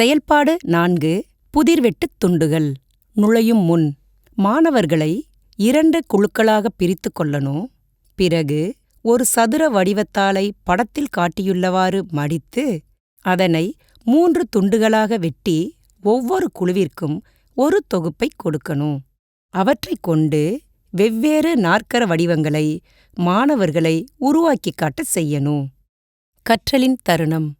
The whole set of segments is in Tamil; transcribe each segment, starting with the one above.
செயல்பாடு நான்கு. புதிர்வெட்டுத் துண்டுகள். நுழையும் முன். மாணவர்களை இரண்டு குழுக்களாக பிரித்து கொள்ளணும். பிறகு ஒரு சதுர வடிவத்தாளை படத்தில் காட்டியுள்ளவாறு மடித்து அதனை மூன்று துண்டுகளாக வெட்டி ஒவ்வொரு குழுவிற்கும் ஒரு தொகுப்பை கொடுக்கணும். அவற்றைக் கொண்டு வெவ்வேறு நாற்கர வடிவங்களை மாணவர்களை உருவாக்கிக் காட்டச் செய்யணும். கற்றலின் தருணம்.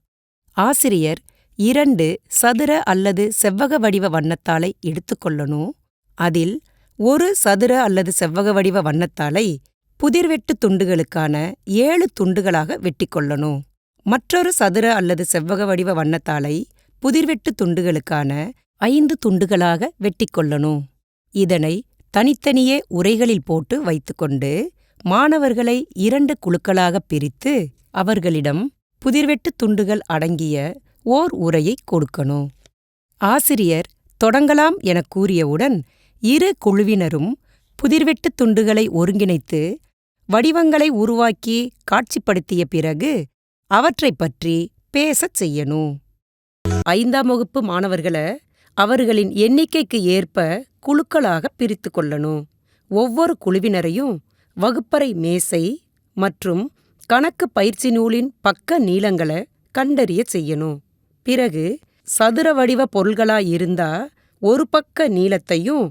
ஆசிரியர் இரண்டு சதுர அல்லது செவ்வக வடிவ வண்ணத்தாளை எடுத்துக்கொள்ளணும் அதில் ஒரு சதுர அல்லது செவ்வக வடிவ வண்ணத்தாளை புதிர்வெட்டு துண்டுகளுக்கான ஏழு துண்டுகளாக வெட்டிக்கொள்ளணும் மற்றொரு சதுர அல்லது செவ்வக வடிவ வண்ணத்தாளை புதிர்வெட்டு துண்டுகளுக்கான ஐந்து துண்டுகளாக வெட்டிக்கொள்ளணும் இதனை தனித்தனியே உரைகளில் போட்டு வைத்துக்கொண்டு மாணவர்களை இரண்டு குழுக்களாகப் பிரித்து அவர்களிடம் புதிர்வெட்டு துண்டுகள் அடங்கிய ஓர் உரையை கொடுக்கணும். ஆசிரியர் தொடங்கலாம் எனக் கூறியவுடன் இரு குழுவினரும் புதிர்வெட்டு துண்டுகளை ஒருங்கிணைத்து வடிவங்களை உருவாக்கி காட்சிப்படுத்திய பிறகு அவற்றைப் பற்றி பேசச் செய்யணும். ஐந்தாம் வகுப்பு மாணவர்களை அவர்களின் எண்ணிக்கைக்கு ஏற்ப குழுக்களாக பிரித்து கொள்ளணும். ஒவ்வொரு குழுவினரையும் வகுப்பறை மேசை மற்றும் கணக்கு பயிற்சி நூலின் பக்க நீளங்களை கண்டறிய செய்யணும். பிறகு சதுர வடிவ பொருள்களா இருந்தா ஒரு பக்க நீளத்தையும்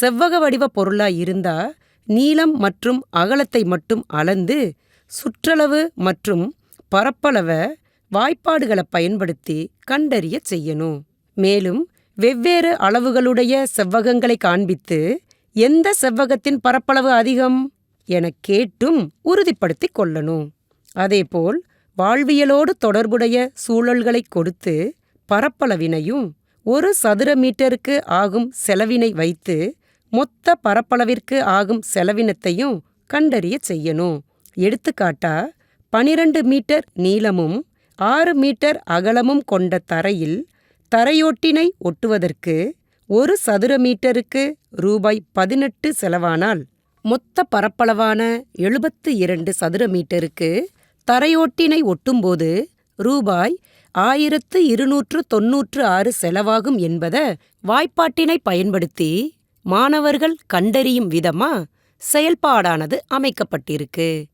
செவ்வக வடிவ பொருளா இருந்தா நீளம் மற்றும் அகலத்தை மட்டும் அளந்து சுற்றளவு மற்றும் பரப்பளவ வாய்ப்பாடுகளை பயன்படுத்தி கண்டறிய செய்யணும். மேலும் வெவ்வேறு அளவுகளுடைய செவ்வகங்களை காண்பித்து எந்த செவ்வகத்தின் பரப்பளவு அதிகம்? எனக் கேட்டும் உறுதிப்படுத்திக் கொள்ளணும். அதேபோல் வாழ்வியலோடு தொடர்புடைய சூழல்களைக் கொடுத்து பரப்பளவினையும் ஒரு சதுர மீட்டருக்கு ஆகும் செலவினை வைத்து மொத்த பரப்பளவிற்கு ஆகும் செலவினத்தையும் கண்டறிய செய்யணும். எடுத்துக்காட்டா பனிரெண்டு மீட்டர் நீளமும் ஆறு மீட்டர் அகலமும் கொண்ட தரையில் தரையோட்டினை ஒட்டுவதற்கு ஒரு சதுர மீட்டருக்கு ரூபாய் பதினெட்டு செலவானால் மொத்த பரப்பளவான எழுபத்து இரண்டு சதுர மீட்டருக்கு தரையோட்டினை ஒட்டும்போது ரூபாய் ஆயிரத்து இருநூற்று தொன்னூற்று ஆறு செலவாகும் என்பத வாய்ப்பாட்டினை பயன்படுத்தி மாணவர்கள் கண்டறியும் விதமா செயல்பாடானது அமைக்கப்பட்டிருக்கு.